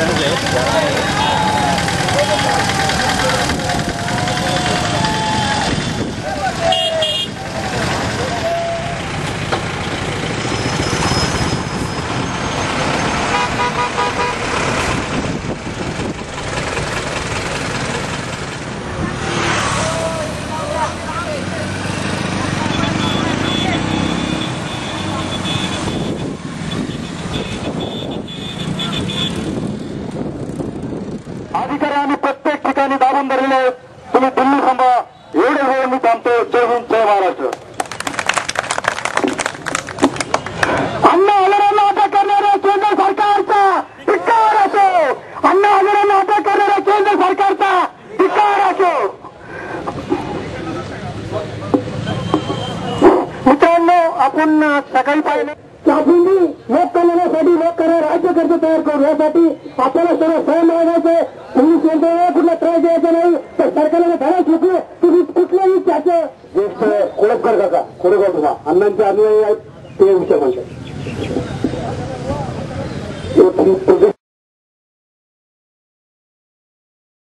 Dạ. अधिकाऱ्यांनी प्रत्येक ठिकाणी दाबून धरलेले आहेत. तुम्ही दिल्ली थांबा. एवढे वेळ मी थांबतो. जय हिंद जय महाराष्ट्र. अण्णा हजारांना अटक करणाऱ्या केंद्र सरकारचा धिक्कार असो. अण्णा हजारांना अटक करणाऱ्या केंद्र सरकारचा धिक्कार असो. मित्रांनो आपण सकाळी पाहिले. की लोक कल्याणासाठी तयार करू. यासाठी आपल्याला सर्व स्वयं मागायचं पोलीस यंत्रणा कुठला त्रास द्यायचा नाही. तर सरकारला धडा चुकलं तुम्ही कुठल्याही त्याचं ज्येष्ठ कोळपकर काका कोरेगाव तुम्हा अण्णांचे अनुयायी आहेत ते विषय म्हणतात.